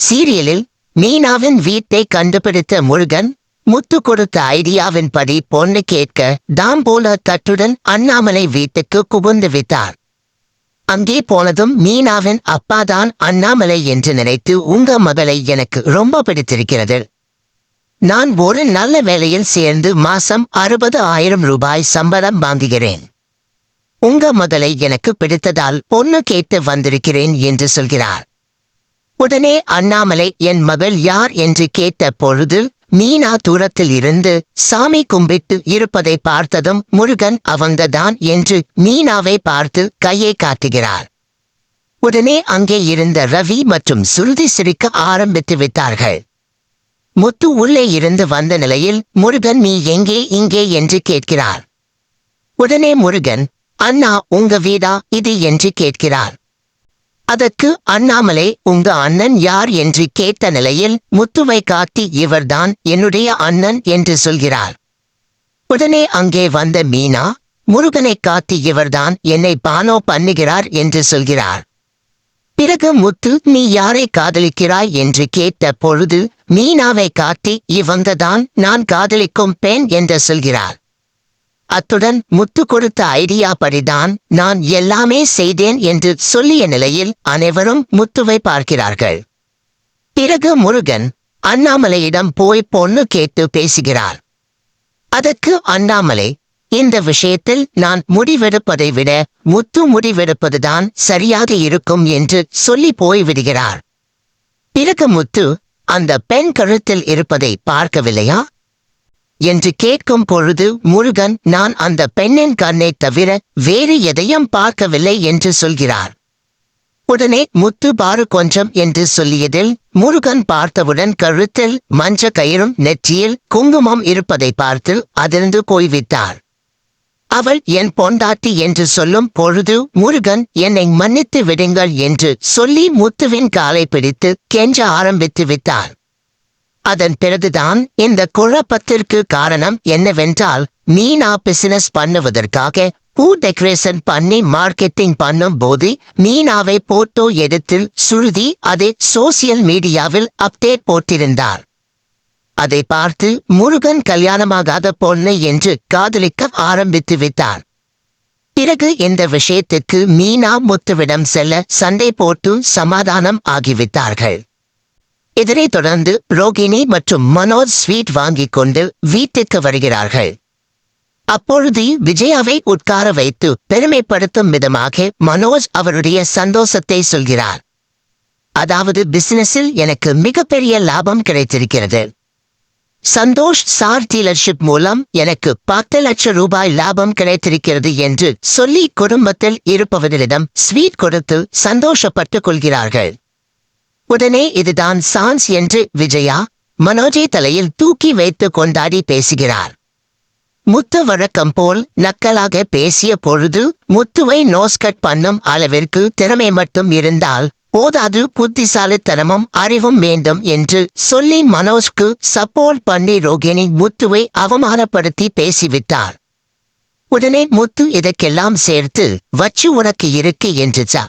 சீரியலில் மீனாவின் வீட்டை கண்டுபிடித்த முருகன் முத்து கொடுத்த ஐடியாவின் படி பொண்ணு கேட்க தாம்போல தட்டுடன் அண்ணாமலை வீட்டுக்கு குபுந்து விட்டார். அங்கே போனதும் மீனாவின் அப்பாதான் அண்ணாமலை என்று நினைத்து உங்க மகளை எனக்கு ரொம்ப பிடித்திருக்கிறது. நான் ஒரு நல்ல வேலையில் சேர்ந்து மாசம் அறுபது ஆயிரம் ரூபாய் சம்பளம் வாங்குகிறேன். உங்க மகளை எனக்கு பிடித்ததால் பொண்ணு கேட்டு வந்திருக்கிறேன் என்று சொல்கிறார். உடனே அண்ணாமலை என் மகள் யார்? என்று கேட்ட பொழுது மீனா தூரத்தில் இருந்து சாமி கும்பிட்டு இருப்பதை பார்த்ததும் முருகன் அவங்கதான் என்று மீனாவை பார்த்து கையை காட்டுகிறார். உடனே அங்கே இருந்த ரவி மற்றும் சுருதி சிரிக்க ஆரம்பித்து விட்டார்கள். முத்து உள்ளே இருந்து வந்த நிலையில் முருகன் நீ எங்கே இங்கே? என்று கேட்கிறார். உடனே முருகன் அண்ணா உங்க வீடா? இது என்று கேட்கிறார். அதற்கு அண்ணாமலை உங்க அண்ணன் யார்? என்று கேட்ட நிலையில் முத்துவை காட்டி இவர்தான் என்னுடைய அண்ணன் என்று சொல்கிறார் உடனே அங்கே வந்த மீனா முருகனை காட்டி இவர்தான் என்னை பானோ பண்ணுகிறார் என்று சொல்கிறார் பிறகு முத்து நீ யாரை காதலிக்கிறாய்? என்று கேட்ட பொழுது மீனாவை காட்டி இவங்கதான் நான் காதலிக்கும் பெண் என்று சொல்கிறார் அத்துடன் முத்து கொடுத்த ஐடியா படிதான் நான் எல்லாமே செய்தேன் என்று சொல்லிய நிலையில் அனைவரும் முத்துவை பார்க்கிறார்கள். பிறகு முருகன் அண்ணாமலையிடம் போய் பொண்ணு கேட்டு பேசுகிறார். அதற்கு அண்ணாமலை இந்த விஷயத்தில் நான் முடிவெடுப்பதை விட முத்து முடிவெடுப்பதுதான் சரியாக இருக்கும் என்று சொல்லி போய்விடுகிறார் பிறகு முத்து அந்த பெண் கழுத்தில் இருப்பதை பார்க்கவில்லையா? என்று கேட்கும் பொழுது முருகன் நான் அந்த பெண்ணின் கண்ணை தவிர வேறு எதையும் பார்க்கவில்லை என்று சொல்கிறார். உடனே முத்து பாரு கொஞ்சம் என்று சொல்லியதில் முருகன் பார்த்தவுடன் கழுத்தில் மஞ்ச கயிறும் நெற்றியில் குங்குமம் இருப்பதை பார்த்து அதிர்ந்து போய்விட்டார். அவள் என் பொண்டாட்டி என்று சொல்லும் பொழுது முருகன் என்னை மன்னித்து விடுங்கள் என்று சொல்லி முத்துவின் காலை பிடித்து கெஞ்ச ஆரம்பித்து விட்டார். அதன் பிறகுதான் இந்த குழப்பத்திற்கு காரணம் என்னவென்றால் மீனா பிசினஸ் பண்ணுவதற்காக பூ டெக்கரேஷன் பண்ணி மார்க்கெட்டிங் பண்ணும் போது மீனாவை போட்டோ எடுத்து சுருதி அதை சோசியல் மீடியாவில் அப்டேட் போட்டிருந்தார் அதை பார்த்து முருகன் கல்யாணமாகாத பொண்ணு என்று காதலிக்க ஆரம்பித்து விட்டார் பிறகு இந்த விஷயத்துக்கு மீனா முத்துவிடம் செல்ல சண்டை போட்டு சமாதானம் ஆகிவிட்டார்கள். இதனைத் தொடர்ந்து ரோகிணி மற்றும் மனோஜ் ஸ்வீட் வாங்கிக் கொண்டு வீட்டுக்கு வருகிறார்கள். அப்பொழுது விஜயாவை உட்கார வைத்து பெருமைப்படுத்தும் விதமாக மனோஜ் அவருடைய சந்தோஷத்தை சொல்கிறார். அதாவது பிசினஸில் எனக்கு மிகப்பெரிய லாபம் கிடைத்திருக்கிறது. சந்தோஷ் சார் டீலர்ஷிப் மூலம் எனக்கு பத்து லட்சம் ரூபாய் லாபம் கிடைத்திருக்கிறது என்று சொல்லி குடும்பத்தில் இருப்பவர்களிடம் ஸ்வீட் கொடுத்து சந்தோஷப்பட்டுக் கொள்கிறார்கள். உடனே இதுதான் சான்ஸ் என்று விஜயா மனோஜை தலையில் தூக்கி வைத்து கொண்டாடி பேசுகிறார். முத்து வழக்கம் போல் நக்கலாக பேசிய பொழுது முத்துவை நோஸ்கட் பண்ணும் அளவிற்கு திறமை மட்டும் இருந்தால் போதாது புத்திசாலித்தனமும் அறிவும் வேண்டும் என்று சொல்லி மனோஜ்க்கு சப்போர்ட் பண்ணி ரோகிணி முத்துவை அவமானப்படுத்தி பேசிவிட்டார். உடனே முத்து இதற்கெல்லாம் சேர்த்து வச்சு உனக்கு இருக்கு என்று சா